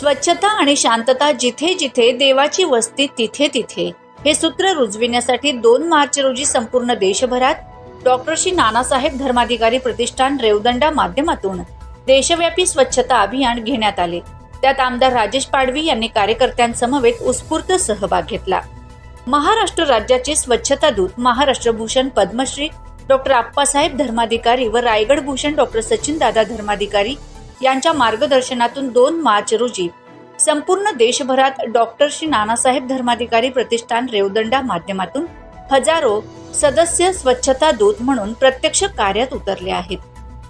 स्वच्छता आणि शांतता जिथे जिथे देवाची वस्ती तिथे तिथे. हे सूत्र रुजविण्यासाठी दोन मार्च रोजी संपूर्ण देशभरात डॉक्टर श्री नानासाहेब धर्माधिकारी प्रतिष्ठान रेवदंडा माध्यमातून देशव्यापी स्वच्छता अभियान घेण्यात आले. त्यात आमदार राजेश पाडवी यांनी कार्यकर्त्यांसमवेत उत्स्फूर्त सहभाग घेतला. महाराष्ट्र राज्याचे स्वच्छता दूत महाराष्ट्र भूषण पद्मश्री डॉक्टर आप्पासाहेब धर्माधिकारी व रायगड भूषण डॉक्टर सचिन दादा धर्माधिकारी यांच्या मार्गदर्शनातून दोन मार्च रोजी संपूर्ण देशभरात डॉक्टर श्री नानासाहेब धर्माधिकारी प्रतिष्ठान रेवदंडा माध्यमातून हजारो सदस्य स्वच्छता दूत म्हणून प्रत्यक्ष कार्यात उतरले आहेत.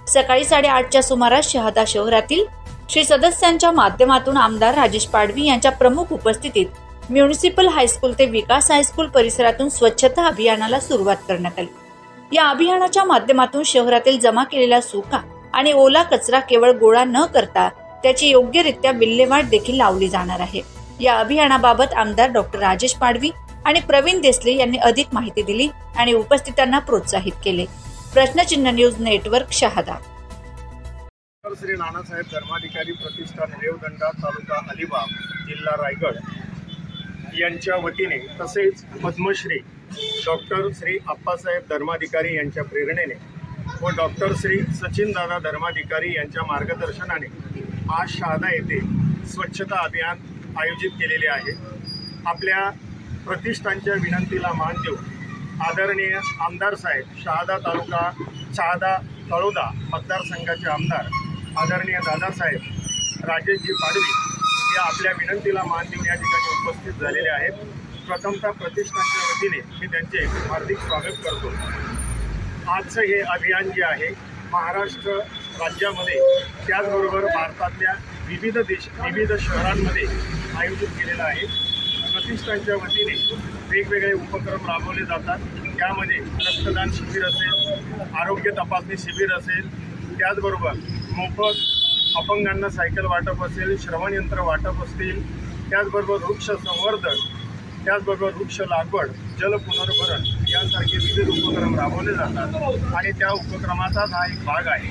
सकाळी साडेआठच्या सुमारास शहादा शहरातील श्री सदस्यांच्या माध्यमातून आमदार राजेश पाडवी यांच्या प्रमुख उपस्थितीत म्युनिसिपल हायस्कूल ते विकास हायस्कूल परिसरातून स्वच्छता अभियानाला सुरुवात करण्यात आली. या अभियानाच्या माध्यमातून शहरातील जमा केलेला सुका आणि ओला कचरा केवळ गोळा न करता त्याची योग्यरित्या विल्हेवाट देखील लावली जाणार आहे. या अभियानाबाबत आमदार डॉक्टर राजेश पाडवी आणि प्रवीण देसले यांनी अधिक माहिती दिली आणि उपस्थितांना प्रोत्साहित केले. प्रश्नचिन्ह न्यूज नेटवर्क शहादा. श्री नानासाहेब धर्माधिकारी प्रतिष्ठान रेवदंडा तालुका अलिबाग जिल्हा रायगड यांच्या वतीने तसेच पद्मश्री डॉक्टर श्री आप्पासाहेब धर्माधिकारी यांच्या प्रेरणेने व डॉक्टर श्री सचिनदादा धर्माधिकारी यांच्या मार्गदर्शनाने आज शहादा येथे स्वच्छता अभियान आयोजित केलेले आहे. आपल्या प्रतिष्ठानच्या विनंतीला मान देऊन आदरणीय आमदार साहेब शहादा तालुका शहादा तळोदा मतदारसंघाचे आमदार आदरणीय दादासाहेब राजेशजी पाडवी या आपल्या विनंतीला मान देऊन या ठिकाणी उपस्थित झालेले आहेत. प्रथमतः प्रतिष्ठानच्या वतीने मी त्यांचे हार्दिक स्वागत करतो. आजचं हे अभियान जे आहे महाराष्ट्र राज्यामध्ये त्याचबरोबर भारतातल्या विविध देश विविध शहरांमध्ये आयोजित केलेलं आहे. प्रतिष्ठानच्या वतीने वेगवेगळे उपक्रम राबवले जातात. त्यामध्ये रक्तदान शिबिर असेल आरोग्य तपासणी शिबिर असेल त्याचबरोबर मोफत अपंगांना सायकल वाटप असेल श्रवणयंत्र वाटप असतील त्याचबरोबर वृक्ष संवर्धन त्याचबरोबर वृक्ष लागवड जल पुनर्भरण यांसारखे विविध उपक्रम राबवले जातात आणि त्या उपक्रमाचाच हा एक भाग आहे.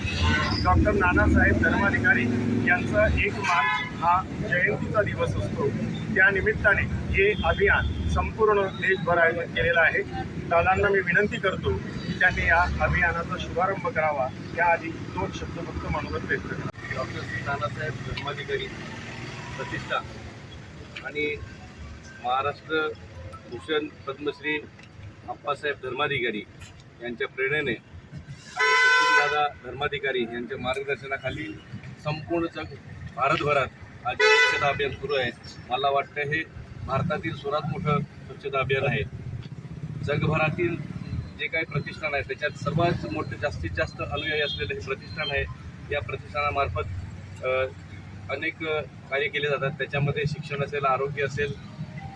डॉक्टर नानासाहेब धर्माधिकारी यांचा एक मार्च हा जयंतीचा दिवस असतो. त्या निमित्ताने हे अभियान संपूर्ण देशभर आयोजित केलेलं आहे. दादांना मी विनंती करतो की त्यांनी या अभियानाचा शुभारंभ करावा. याआधी दोन शब्द फक्त मनोगत व्यक्त करा. डॉक्टर श्री नानासाहेब धर्माधिकारी प्रतिष्ठा आणि महाराष्ट्र भूषण पद्मश्री आप्पासाहेब धर्माधिकारी यांच्या प्रेरणेने आणि धर्माधिकारी यांच्या मार्गदर्शनाखाली संपूर्ण जग भारतभरात आज स्वच्छता अभियान सुरू आहे. मला वाटतं हे भारतातील सर्वात मोठं स्वच्छता अभियान आहे. जगभरातील जे काही प्रतिष्ठान आहे त्याच्यात सर्वात मोठं जास्तीत जास्त अनुयायी असलेलं हे प्रतिष्ठान आहे. या प्रतिष्ठानामार्फत अनेक कार्य केले जातात. त्याच्यामध्ये शिक्षण असेल आरोग्य असेल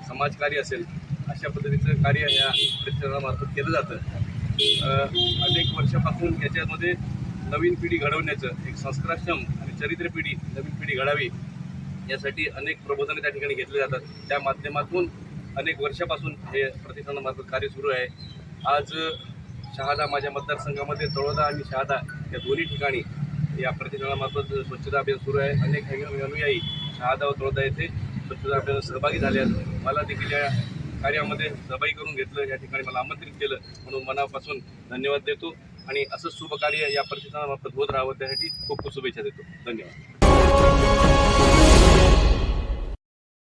समाजकार्य असेल अशा पद्धतीचं कार्य या प्रतिष्ठानामार्फत केलं जातं. अनेक वर्षापासून याच्यामध्ये नवीन पिढी घडवण्याचं एक संस्कारक्षम आणि चरित्र पिढी नवीन पिढी घडावी यासाठी अनेक प्रबोधनं त्या ठिकाणी घेतले जातात. त्या माध्यमातून अनेक वर्षापासून हे प्रतिष्ठानामार्फत कार्य सुरू आहे. आज शहादा माझ्या मतदारसंघामध्ये तळोदा आणि शहादा या दोन्ही ठिकाणी या प्रतिष्ठानामार्फत स्वच्छता अभियान सुरू आहे. अनेक अनुयायी शहादा व तळोदा येथे स्वच्छता आपल्याला सहभागी झाले मला देखील या कार्यामध्ये सहभागी करून घेतलं. या ठिकाणी मला आमंत्रित केलं. म्हणून मनापासून धन्यवाद देतो. आणि असंच शुभकार्य या प्रतिष्ठानामार्फत होत राहावं त्यासाठी खूप खूप शुभेच्छा देतो. धन्यवाद.